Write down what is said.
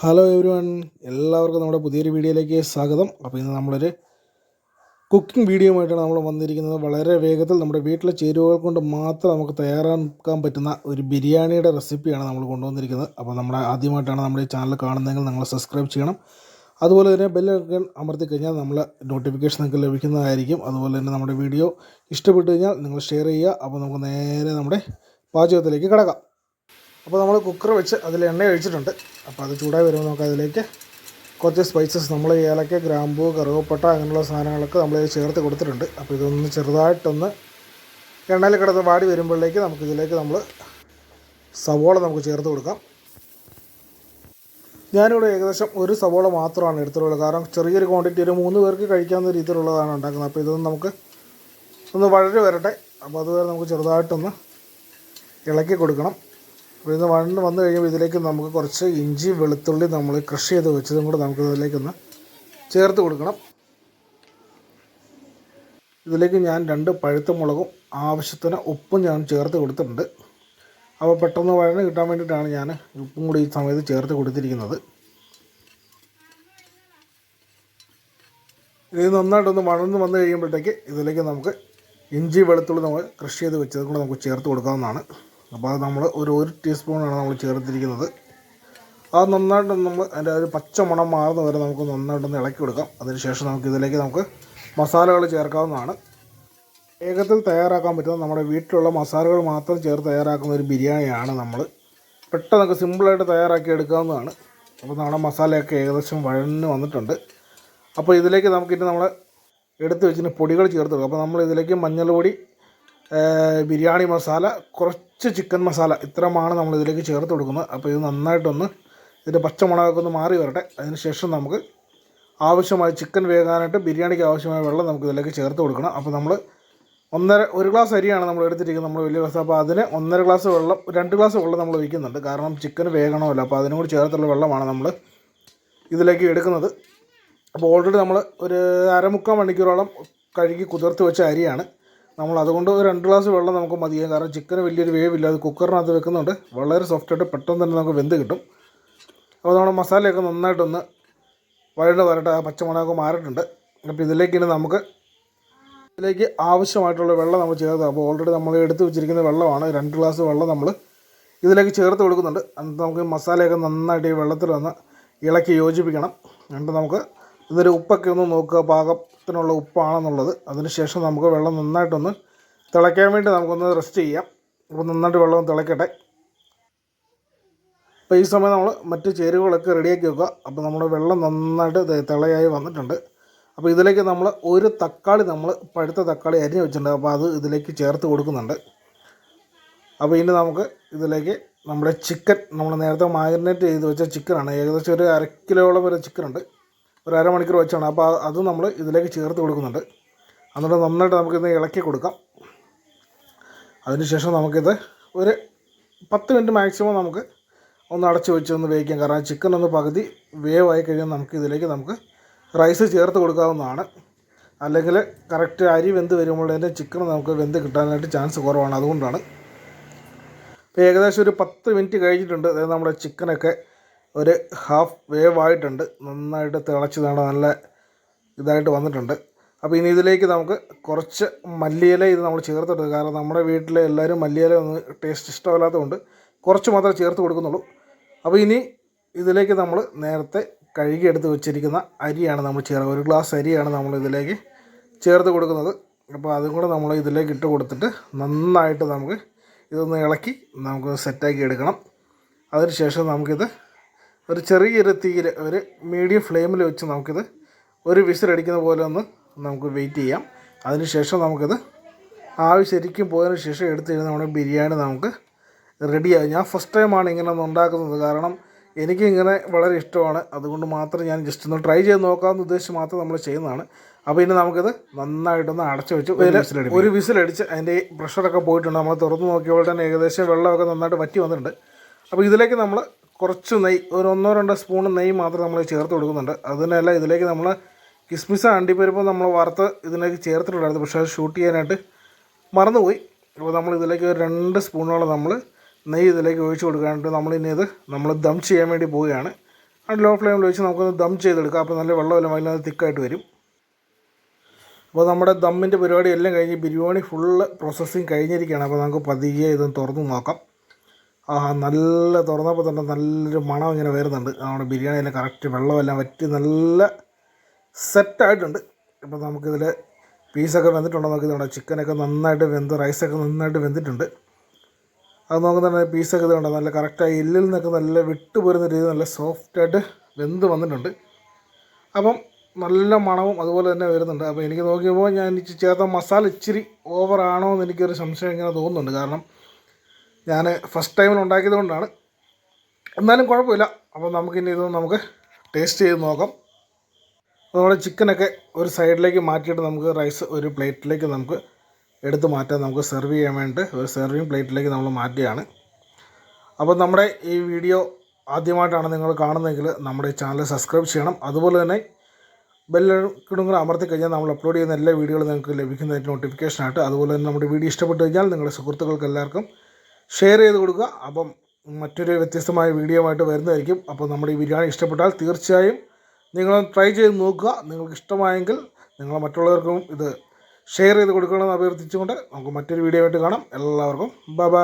Hello every one എല്ലാവർക്കും നമ്മുടെ പുതിയൊരു വീഡിയോയിലേക്ക് സ്വാഗതം. അപ്പോൾ ഇന്ന് നമ്മളൊരു കുക്കിംഗ് വീഡിയോയുമായിട്ടാണ് നമ്മൾ വന്നിരിക്കുന്നത്. വളരെ വേഗത്തിൽ നമ്മുടെ വീട്ടിലെ ചേരുവകൾ കൊണ്ട് മാത്രം നമുക്ക് തയ്യാറാക്കാൻ പറ്റുന്ന ഒരു ബിരിയാണിയുടെ റെസിപ്പിയാണ് നമ്മൾ കൊണ്ടുവന്നിരിക്കുന്നത്. അപ്പോൾ നമ്മുടെ ആദ്യമായിട്ടാണ് നമ്മുടെ ഈ ചാനൽ കാണുന്നതെങ്കിൽ നിങ്ങൾ സബ്സ്ക്രൈബ് ചെയ്യണം. അതുപോലെ തന്നെ ബെല്ലൈക്കൺ അമർത്തി കഴിഞ്ഞാൽ നമ്മൾ നോട്ടിഫിക്കേഷൻ നിങ്ങൾക്ക് ലഭിക്കുന്നതായിരിക്കും. അതുപോലെ തന്നെ നമ്മുടെ വീഡിയോ ഇഷ്ടപ്പെട്ടു കഴിഞ്ഞാൽ നിങ്ങൾ ഷെയർ ചെയ്യുക. അപ്പോൾ നമുക്ക് നേരെ നമ്മുടെ പാചകത്തിലേക്ക് കിടക്കാം. അപ്പോൾ നമ്മൾ കുക്കർ വെച്ച് അതിൽ എണ്ണ ഒഴിച്ചിട്ടുണ്ട്. അപ്പോൾ അത് ചൂടായി വരുമ്പോൾ നമുക്ക് അതിലേക്ക് കുറച്ച് സ്പൈസസ് നമ്മൾ ഏലക്ക ഗ്രാമ്പൂ കറുവപ്പട്ട അങ്ങനെയുള്ള സാധനങ്ങളൊക്കെ നമ്മൾ ചേർത്ത് കൊടുത്തിട്ടുണ്ട്. അപ്പോൾ ഇതൊന്ന് ചെറുതായിട്ടൊന്ന് എണ്ണയിൽ കിടന്ന് വാടി വരുമ്പോഴേക്ക് നമുക്ക് ഇതിലേക്ക് നമ്മൾ സവോള നമുക്ക് ചേർത്ത് കൊടുക്കാം. ഞാനിവിടെ ഏകദേശം ഒരു സവോള മാത്രമാണ് എടുത്തിട്ടുള്ളത്. കാരണം ചെറിയൊരു ക്വാണ്ടിറ്റി ഒരു മൂന്ന് പേർക്ക് കഴിക്കാവുന്ന രീതിയിലുള്ളതാണ് ഉണ്ടാക്കുന്നത്. അപ്പോൾ ഇതൊന്ന് നമുക്ക് ഒന്ന് വഴറി വരട്ടെ. അപ്പോൾ അതുവരെ നമുക്ക് ചെറുതായിട്ടൊന്ന് ഇളക്കി കൊടുക്കണം. അപ്പോൾ ഇത് വന്നു കഴിയുമ്പോൾ ഇതിലേക്ക് നമുക്ക് കുറച്ച് ഇഞ്ചി വെളുത്തുള്ളി നമ്മൾ ക്രഷ് ചെയ്ത് വെച്ചതും കൂടെ നമുക്ക് ഇതിലേക്കൊന്ന് ചേർത്ത് കൊടുക്കണം. ഇതിലേക്ക് ഞാൻ രണ്ട് പഴുത്ത മുളകും ആവശ്യത്തിന് ഉപ്പും ഞാൻ ചേർത്ത് കൊടുത്തിട്ടുണ്ട്. അപ്പോൾ പെട്ടെന്ന് വഴന്ന് കിട്ടാൻ വേണ്ടിയിട്ടാണ് ഞാൻ ഉപ്പും കൂടി ഈ സമയത്ത് ചേർത്ത് കൊടുത്തിരിക്കുന്നത്. ഇത് നന്നായിട്ടൊന്ന് വഴന്ന് വന്നു കഴിയുമ്പോഴത്തേക്ക് ഇതിലേക്ക് നമുക്ക് ഇഞ്ചി വെളുത്തുള്ളി നമ്മൾ കൃഷി ചെയ്ത് വെച്ചതും കൂടെ നമുക്ക് ചേർത്ത് കൊടുക്കാവുന്നതാണ്. അപ്പോൾ അത് നമ്മൾ ഒരു ഒരു ടീസ്പൂണാണ് നമ്മൾ ചേർത്തിരിക്കുന്നത്. അത് നന്നായിട്ട് നമ്മൾ അതിന്റെ ഒരു പച്ച മണം മാറുന്ന വരെ നമുക്ക് നന്നായിട്ടൊന്ന് ഇളക്കി കൊടുക്കാം. അതിനുശേഷം നമുക്ക് ഇതിലേക്ക് നമുക്ക് മസാലകൾ ചേർക്കാവുന്നതാണ്. വേഗത്തിൽ തയ്യാറാക്കാൻ പറ്റുന്ന നമ്മുടെ വീട്ടിലുള്ള മസാലകൾ മാത്രം ചേർത്ത് തയ്യാറാക്കുന്ന ഒരു ബിരിയാണിയാണ് നമ്മൾ. പെട്ടെന്നൊക്കെ സിമ്പിളായിട്ട് തയ്യാറാക്കി എടുക്കാവുന്നതാണ്. അപ്പോൾ നമ്മുടെ മസാലയൊക്കെ ഏകദേശം വഴന്ന് വന്നിട്ടുണ്ട്. അപ്പോൾ ഇതിലേക്ക് നമുക്കിട്ട് നമ്മൾ എടുത്ത് വെച്ചിട്ട് പൊടികൾ ചേർത്ത് വെക്കാം അപ്പോൾ നമ്മൾ ഇതിലേക്ക് മഞ്ഞൾ പൊടി ബിരിയാണി മസാല കുറച്ച് ചിക്കൻ മസാല ഇത്രമാണ് നമ്മൾ ഇതിലേക്ക് ചേർത്ത് കൊടുക്കുന്നത്. അപ്പോൾ ഇത് നന്നായിട്ടൊന്ന് ഇതിന്റെ പച്ചമുളകൊക്കെ ഒന്ന് മാറി വരട്ടെ. അതിന് ശേഷം നമുക്ക് ആവശ്യമായ ചിക്കൻ വേകാനായിട്ട് ബിരിയാണിക്ക് ആവശ്യമായ വെള്ളം നമുക്ക് ഇതിലേക്ക് ചേർത്ത് കൊടുക്കണം. അപ്പോൾ നമ്മൾ ഒന്നര ഒരു ഗ്ലാസ് അരിയാണ് നമ്മൾ എടുത്തിരിക്കുന്നത് നമ്മൾ വലിയ ഗ്ലാസ്. അപ്പോൾ അതിന് ഒന്നര ഗ്ലാസ് വെള്ളം രണ്ട് ഗ്ലാസ് വെള്ളം നമ്മൾ ഒഴിക്കുന്നുണ്ട്. കാരണം ചിക്കൻ വേകണമല്ലോ അപ്പോൾ അതിനും കൂടി ചേർത്തുള്ള വെള്ളമാണ് നമ്മൾ ഇതിലേക്ക് എടുക്കുന്നത്. അപ്പോൾ ഓൾറെഡി നമ്മൾ ഒരു അരമുക്കാൽ മണിക്കൂറോളം കഴുകി കുതിർത്ത് വെച്ച അരിയാണ്. നമ്മൾ അതുകൊണ്ട് രണ്ട് ഗ്ലാസ് വെള്ളം നമുക്ക് മതിയാകും കാരണം ചിക്കന് വലിയൊരു വേവില്ല. അത് കുക്കറിനകത്ത് വെക്കുന്നുണ്ട്. വളരെ സോഫ്റ്റായിട്ട് പെട്ടെന്ന് തന്നെ നമുക്ക് വെന്ത് കിട്ടും. അപ്പോൾ നമ്മുടെ മസാലയൊക്കെ നന്നായിട്ടൊന്ന് വഴണ്ട് വരട്ടെ. ആ പച്ചമുളകൊക്കെ മാറിയിട്ടുണ്ട്. അപ്പോൾ ഇതിലേക്ക് ഇനി നമുക്ക് ഇതിലേക്ക് ആവശ്യമായിട്ടുള്ള വെള്ളം നമ്മൾ ചേർത്ത് അപ്പോൾ ഓൾറെഡി നമ്മൾ എടുത്ത് വെച്ചിരിക്കുന്ന വെള്ളമാണ്. രണ്ട് ഗ്ലാസ് വെള്ളം നമ്മൾ ഇതിലേക്ക് ചേർത്ത് കൊടുക്കുന്നുണ്ട്. എന്നിട്ട് നമുക്ക് മസാലയൊക്കെ നന്നായിട്ട് ഈ വെള്ളത്തിൽ വന്ന് ഇളക്കി യോജിപ്പിക്കണം. എന്നിട്ട് നമുക്ക് ഇതൊരു ഉപ്പൊക്കെ ഒന്ന് നോക്കുക പാകത്തിനുള്ള ഉപ്പാണെന്നുള്ളത്. അതിനുശേഷം നമുക്ക് വെള്ളം നന്നായിട്ടൊന്ന് തിളയ്ക്കാൻ വേണ്ടി നമുക്കൊന്ന് റെസ്റ്റ് ചെയ്യാം. അപ്പോൾ നന്നായിട്ട് വെള്ളം തിളയ്ക്കട്ടെ അപ്പോൾ ഈ സമയം നമ്മൾ മറ്റ് ചേരുവകളൊക്കെ റെഡിയാക്കി വെക്കുക. അപ്പോൾ നമ്മുടെ വെള്ളം നന്നായിട്ട് തിളയായി വന്നിട്ടുണ്ട്. അപ്പോൾ ഇതിലേക്ക് നമ്മൾ ഒരു തക്കാളി നമ്മൾ പഴുത്ത തക്കാളി അരിഞ്ഞ് വെച്ചിട്ടുണ്ട്. അപ്പോൾ അത് ഇതിലേക്ക് ചേർത്ത് കൊടുക്കുന്നുണ്ട്. അപ്പോൾ ഇനി നമുക്ക് ഇതിലേക്ക് നമ്മുടെ ചിക്കൻ നമ്മൾ നേരത്തെ മാരിനേറ്റ് ചെയ്ത് വെച്ച ചിക്കനാണ് ഏകദേശം ഒരു അര കിലോളം വരെ ചിക്കനുണ്ട് ഒരു അരമണിക്കൂർ വെച്ചാണ്. അപ്പോൾ അത് നമ്മൾ ഇതിലേക്ക് ചേർത്ത് കൊടുക്കുന്നുണ്ട്. എന്നിട്ട് നന്നായിട്ട് നമുക്കിത് ഇളക്കി കൊടുക്കാം. അതിനുശേഷം നമുക്കിത് ഒരു പത്ത് മിനിറ്റ് മാക്സിമം നമുക്ക് ഒന്ന് അടച്ച് വെച്ച് ഒന്ന് വേവിക്കാം. കാരണം ചിക്കൻ ഒന്ന് പകുതി വേവ് വേവായി കഴിഞ്ഞാൽ നമുക്ക് ഇതിലേക്ക് നമുക്ക് റൈസ് ചേർത്ത് കൊടുക്കാവുന്നതാണ്. അല്ലെങ്കിൽ കറക്റ്റ് അരി വെന്ത് വരുമ്പോഴേ ചിക്കൻ നമുക്ക് വെന്ത് കിട്ടാനായിട്ട് ചാൻസ് കുറവാണ്. അതുകൊണ്ടാണ്. ഏകദേശം ഒരു പത്ത് മിനിറ്റ് കഴിഞ്ഞിട്ടുണ്ട്. അതായത് നമ്മുടെ ചിക്കനൊക്കെ ഒരു ഹാഫ് വേവ് ആയിട്ടുണ്ട്. നന്നായിട്ട് തിളച്ച് നാട നല്ല ഇതായിട്ട് വന്നിട്ടുണ്ട്. അപ്പോൾ ഇനി ഇതിലേക്ക് നമുക്ക് കുറച്ച് മല്ലിയില ഇത് നമ്മൾ ചേർത്തിട്ട് കാരണം നമ്മുടെ വീട്ടിലെ എല്ലാവരും മല്ലിയില ഒന്ന് ടേസ്റ്റ് ഇഷ്ടമല്ലാത്തതുകൊണ്ട് കുറച്ച് മാത്രമേ ചേർത്ത് കൊടുക്കുന്നുള്ളൂ. അപ്പോൾ ഇനി ഇതിലേക്ക് നമ്മൾ നേരത്തെ കഴുകിയെടുത്ത് വെച്ചിരിക്കുന്ന അരിയാണ് നമ്മൾ ചേർക്കുക ഒരു ഗ്ലാസ് അരിയാണ് നമ്മൾ ഇതിലേക്ക് ചേർത്ത് കൊടുക്കുന്നത്. അപ്പോൾ അതും കൂടെ നമ്മൾ ഇതിലേക്ക് ഇട്ട് കൊടുത്തിട്ട് നന്നായിട്ട് നമുക്ക് ഇതൊന്ന് ഇളക്കി നമുക്ക് സെറ്റാക്കി എടുക്കണം. അതിനുശേഷം നമുക്കിത് ഒരു ചെറിയൊരു തീയിൽ ഒരു മീഡിയം ഫ്ലെയിമിൽ വെച്ച് നമുക്കിത് ഒരു വിസിലടിക്കുന്ന പോലെ ഒന്ന് നമുക്ക് വെയിറ്റ് ചെയ്യാം. അതിനുശേഷം നമുക്കിത് ആവി ശരിക്കും പോയതിന് ശേഷം എടുത്തു കഴിഞ്ഞാൽ നമ്മുടെ ബിരിയാണി നമുക്ക് റെഡിയാകും ഞാൻ ഫസ്റ്റ് ടൈമാണ് ഇങ്ങനെ ഒന്ന് ഉണ്ടാക്കുന്നത്. കാരണം എനിക്ക് ഇങ്ങനെ വളരെ ഇഷ്ടമാണ്. അതുകൊണ്ട് മാത്രം ഞാൻ ജസ്റ്റ് ഒന്ന് ട്രൈ ചെയ്ത് നോക്കാമെന്ന് ഉദ്ദേശിച്ച് മാത്രം നമ്മൾ ചെയ്യുന്നതാണ്. അപ്പോൾ ഇനി നമുക്കിത് നന്നായിട്ടൊന്ന് അടച്ചു വെച്ച് ഒരു വിസിലടി ഒരു വിസിലടിച്ച് അതിന്റെ പ്രഷറൊക്കെ പോയിട്ടുണ്ട്. നമ്മൾ തുറന്ന് നോക്കിയപ്പോൾ തന്നെ ഏകദേശം വെള്ളമൊക്കെ നന്നായിട്ട് വറ്റി വന്നിട്ടുണ്ട്. അപ്പോൾ ഇതിലേക്ക് നമ്മൾ കുറച്ച് നെയ്യ് ഒരു ഒന്നോ രണ്ടോ സ്പൂൺ നെയ്യ് മാത്രം നമ്മൾ ചേർത്ത് കൊടുക്കുന്നുണ്ട്. അതിനല്ല ഇതിലേക്ക് നമ്മൾ കിസ്മിസ് അണ്ടിപ്പരിപ്പ് നമ്മൾ വറുത്ത് ഇതിലേക്ക് ചേർത്തിട്ടുണ്ടായിരുന്നു. പക്ഷേ അത് ഷൂട്ട് ചെയ്യാനായിട്ട് മറന്നുപോയി. അപ്പോൾ നമ്മൾ ഇതിലേക്ക് രണ്ട് സ്പൂണോളം നമ്മൾ നെയ്യ് ഇതിലേക്ക് ഒഴിച്ച് കൊടുക്കാനായിട്ട് ഇനി ഇത് നമ്മൾ ദം ചെയ്യാൻ വേണ്ടി പോവുകയാണ്. അത് ലോ ഫ്ലെയിമിൽ വെച്ച് നമുക്കൊന്ന് ദം ചെയ്തെടുക്കാം. അപ്പോൾ നല്ല വെള്ളമെല്ലാം അതിനകത്ത് തിക്കായിട്ട് വരും. അപ്പോൾ നമ്മുടെ ദമ്മിന്റെ പരിപാടി എല്ലാം കഴിഞ്ഞ് ബിരിയാണി ഫുള്ള് പ്രോസസ്സിങ് കഴിഞ്ഞിരിക്കുകയാണ്. അപ്പോൾ നമുക്ക് പതിയെ ഇതൊന്ന് തുറന്ന് നോക്കാം. ആ നല്ല തുറന്നപ്പോൾ തന്നെ നല്ലൊരു മണം ഇങ്ങനെ വരുന്നുണ്ട്. നമ്മുടെ ബിരിയാണി എല്ലാം കറക്റ്റ് വെള്ളമെല്ലാം വറ്റി നല്ല സെറ്റായിട്ടുണ്ട് അപ്പോൾ നമുക്കിതിൽ പീസൊക്കെ വെന്തിട്ടുണ്ടോ നോക്കി നമ്മുടെ ചിക്കനൊക്കെ നന്നായിട്ട് വെന്ത് റൈസൊക്കെ നന്നായിട്ട് വെന്തിട്ടുണ്ട്. അത് നോക്കുന്ന പീസൊക്കെ ഇതുണ്ട്? നല്ല കറക്റ്റായി എല്ലിൽ നിന്നൊക്കെ നല്ല വിട്ടു പോരുന്ന രീതി നല്ല സോഫ്റ്റായിട്ട് വെന്ത് വന്നിട്ടുണ്ട്. അപ്പം നല്ല മണവും അതുപോലെ തന്നെ വരുന്നുണ്ട്. അപ്പോൾ എനിക്ക് നോക്കിയപ്പോൾ ഞാൻ ചേർത്ത മസാല ഇച്ചിരി ഓവറാണോ എന്ന് എനിക്കൊരു സംശയം ഇങ്ങനെ തോന്നുന്നുണ്ട്. കാരണം ഞാൻ ഫസ്റ്റ് ടൈമിൽ ഉണ്ടാക്കിയത് കൊണ്ടാണ്. എന്നാലും കുഴപ്പമില്ല. അപ്പോൾ നമുക്കിനി ഇത് നമുക്ക് ടേസ്റ്റ് ചെയ്ത് നോക്കാം. നമ്മുടെ ചിക്കനൊക്കെ ഒരു സൈഡിലേക്ക് മാറ്റിയിട്ട് നമുക്ക് റൈസ് ഒരു പ്ലേറ്റിലേക്ക് നമുക്ക് എടുത്ത് മാറ്റാം. നമുക്ക് സെർവ് ചെയ്യാൻ വേണ്ടിയിട്ട് ഒരു സെർവിങ് പ്ലേറ്റിലേക്ക് നമ്മൾ മാറ്റുകയാണ്. അപ്പോൾ നമ്മുടെ ഈ വീഡിയോ ആദ്യമായിട്ടാണ് നിങ്ങൾ കാണുന്നതെങ്കിൽ നമ്മുടെ ചാനൽ സബ്സ്ക്രൈബ് ചെയ്യണം. അതുപോലെ തന്നെ ബെല്ലിടുങ്ങൾ കൂടെ അമർത്തി കഴിഞ്ഞാൽ നമ്മൾ അപ്ലോഡ് ചെയ്യുന്ന എല്ലാ വീഡിയോകളും നിങ്ങൾക്ക് ലഭിക്കുന്നതായിട്ട് നോട്ടിഫിക്കേഷനായിട്ട് അതുപോലെ തന്നെ നമ്മുടെ വീഡിയോ ഇഷ്ടപ്പെട്ടു കഴിഞ്ഞാൽ നിങ്ങളുടെ സുഹൃത്തുക്കൾക്ക് എല്ലാവർക്കും ഷെയർ ചെയ്ത് കൊടുക്കുക. അപ്പം മറ്റൊരു വ്യത്യസ്തമായ വീഡിയോ ആയിട്ട് വരുന്നതായിരിക്കും. അപ്പോൾ നമ്മുടെ ഈ ബിരിയാണി ഇഷ്ടപ്പെട്ടാൽ തീർച്ചയായും നിങ്ങളൊന്ന് ട്രൈ ചെയ്ത് നോക്കുക. നിങ്ങൾക്ക് ഇഷ്ടമായെങ്കിൽ നിങ്ങൾ മറ്റുള്ളവർക്കും ഇത് ഷെയർ ചെയ്ത് കൊടുക്കണമെന്ന് അഭ്യർത്ഥിച്ചുകൊണ്ട് നമുക്ക് മറ്റൊരു വീഡിയോ ആയിട്ട് കാണാം. എല്ലാവർക്കും ബൈ ബൈ